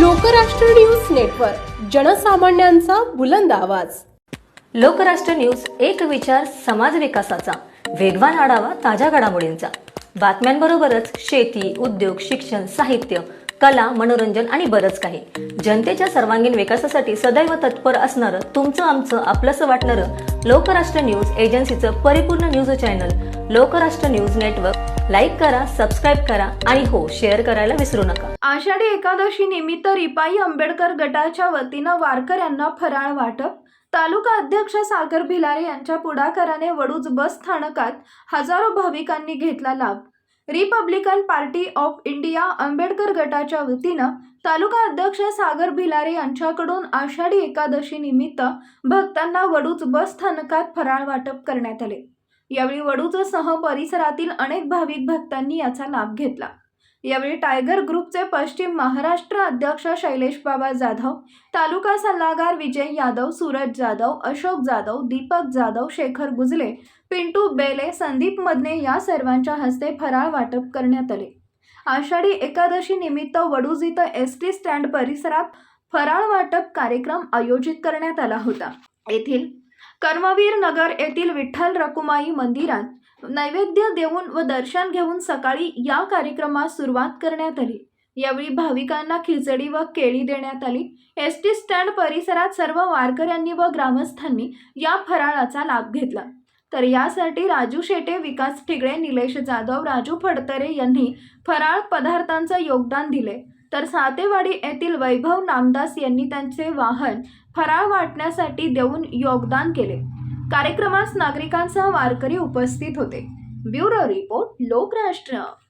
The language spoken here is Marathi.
लोकराष्ट्र न्यूज नेटवर्क जनसामान्यांचा बुलंद आवाज. लोकराष्ट्र न्यूज एक विचार समाज विकासाचा. वेगवान आढावा ताज्या घडामोडींचा. बातम्यांबरोबरच शेती उद्योग शिक्षण साहित्य कला मनोरंजन आणि बरंच काही. जनतेच्या सर्वांगीण विकासासाठी सदैव तत्पर असणारं तुमचं आमचं आपलंसं वाटणारं लोकराष्ट्र न्यूज एजन्सीचं परिपूर्ण news channel Lokrashtra news network like करा सबस्क्राईब करा आणि हो शेअर करायला विसरू नका. आषाढी एकादशी निमित्त रिपाई आंबेडकर गटाच्या वतीनं वारकऱ्यांना फराळ वाटप. तालुका अध्यक्ष सागर भिलारे यांच्या पुढाकाराने वडूज बस स्थानकात हजारो भाविकांनी घेतला लाभ. Republican party of India Ambedkar गटाच्या वतीनं तालुका अध्यक्ष सागर भिलारे यांच्याकडून आषाढी एकादशी निमित्त भक्तांना वडूच बस स्थानकात फराळ वाटप करण्यात आले. यावेळी वडूजसह परिसरातील अनेक भाविक भक्तांनी याचा लाभ घेतला. यावेळी टायगर ग्रुपचे पश्चिम महाराष्ट्र अध्यक्ष शैलेश बाबा जाधव तालुका सल्लागार विजय यादव सूरज जाधव अशोक जाधव दीपक जाधव शेखर गुजले पिंटू बेले संदीप मदने या सर्वांच्या हस्ते फराळ वाटप करण्यात आले. आषाढी एकादशी निमित्त वडूज इथं एस टी स्टँड परिसरात फराळ वाटप कार्यक्रम आयोजित करण्यात आला होता. येथील कर्मवीर नगर येथील विठ्ठल रकुमाई मंदिरात नैवेद्य देऊन व दर्शन घेऊन सकाळी या कार्यक्रमास सुरुवात करण्यात आली. यावेळी भाविकांना खिचडी व केळी देण्यात आली. एस टी स्टँड परिसरात सर्व वारकऱ्यांनी व ग्रामस्थांनी या फराळाचा लाभ घेतला. तर यासाठी राजू शेटे विकास ठिगळे निलेश जाधव राजू फडतरे यांनी फराळ पदार्थांचं योगदान दिले. तर सातेवाडी येथील वैभव नामदास यांनी त्यांचे वाहन फराळ वाटण्यासाठी देऊन योगदान केले. कार्यक्रमास नागरिकांसह वारकरी उपस्थित होते. Bureau report Lokrashtra.